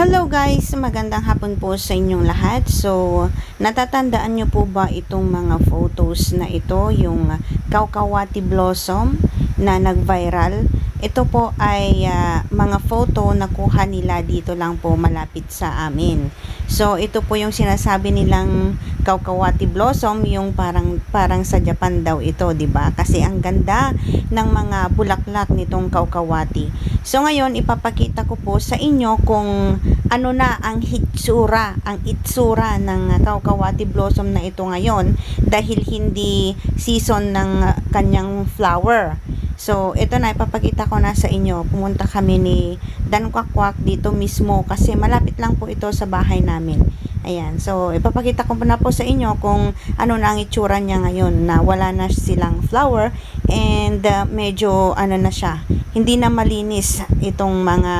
Hello guys, magandang hapon po sa inyong lahat. So, natatandaan nyo po ba itong mga photos na ito, yung Kaukawati Blossom na nag-viral? Ito po ay ah, mga photo na kuha nila dito lang po malapit sa amin. So, ito po yung sinasabi nilang Kaukawati Blossom, yung parang parang sa Japan daw ito, 'di ba? Kasi ang ganda ng mga bulaklak nitong Kaukawati. So ngayon ipapakita ko po sa inyo kung ano na ang hitsura, ang itsura ng Kaukawati Blossom na ito ngayon dahil hindi season ng kanyang flower. So, ito na, ipapakita ko na sa inyo. Pumunta kami ni Dan Kwakwak dito mismo kasi malapit lang po ito sa bahay namin. Ayan. So, ipapakita ko na po sa inyo kung ano na ang itsura niya ngayon na wala na silang flower and uh, medyo ano na siya. Hindi na malinis itong mga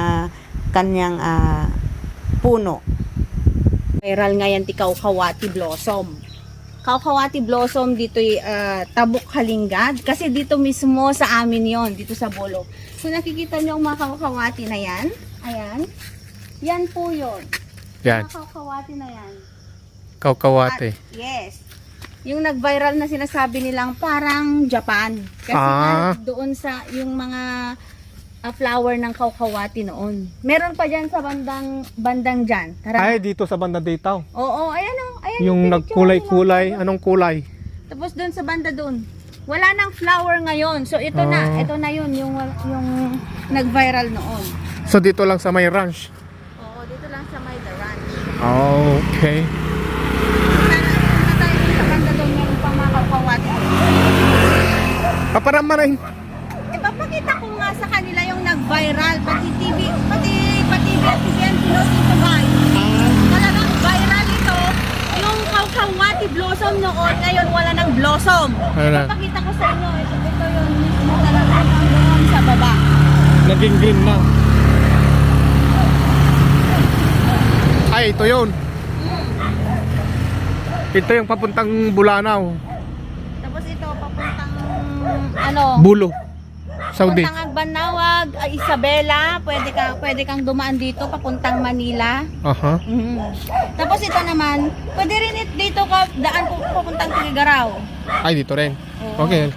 kanyang ah, puno. Viral ngayon ti Kaukawati Blossom. Kaukawati Blossom dito tabok halingad kasi dito mismo sa amin yon dito sa Bolo. So nakikita niyo ang mga kaukawati na yan. Ayan. Yan po yon. Yan, Mga kaukawati na yan. kaukawate. At, yes. Yung nag-viral na sinasabi nilang parang Japan. Kasi Ah. doon sa yung mga ah, flower ng kaukawati noon. Meron pa dyan sa bandang bandang dyan. Tara. Ay, dito sa banda ditaw. Oo, ayan o. Yung nagkulay-kulay, anong kulay? Tapos doon sa banda doon. Wala nang flower ngayon. So ito na, Ah. ito na yun yung yung nag-viral noon. So dito lang sa may ranch. Oo, dito lang sa May The Ranch. Okay. Sana na tayo sa banda doon meron pa mga kaukawati. Kaparama na Ipapakita ko nga sa kanila yung nag-viral pati TV, pati pati BTN Pinos ito guys. Talagang viral ito. Yung Kaukawati blossom noon, ngayon wala nang blossom. Ano? Ipapakita ko sa inyo, ito, ito yung mismo talaga doon sa baba. Naging green na. Ay, ito yun. Ito yung papuntang Bulanaw. Tapos ito papuntang ano? Bulo. Saudi. Papuntang Agbanawag, ay Isabela, pwede ka pwede kang dumaan dito papuntang Manila. Aha. Mhm. Tapos ito naman, pwede rin it dito ka daan po papuntang Tuligaraw. Ay, dito rin. Oo. Okay.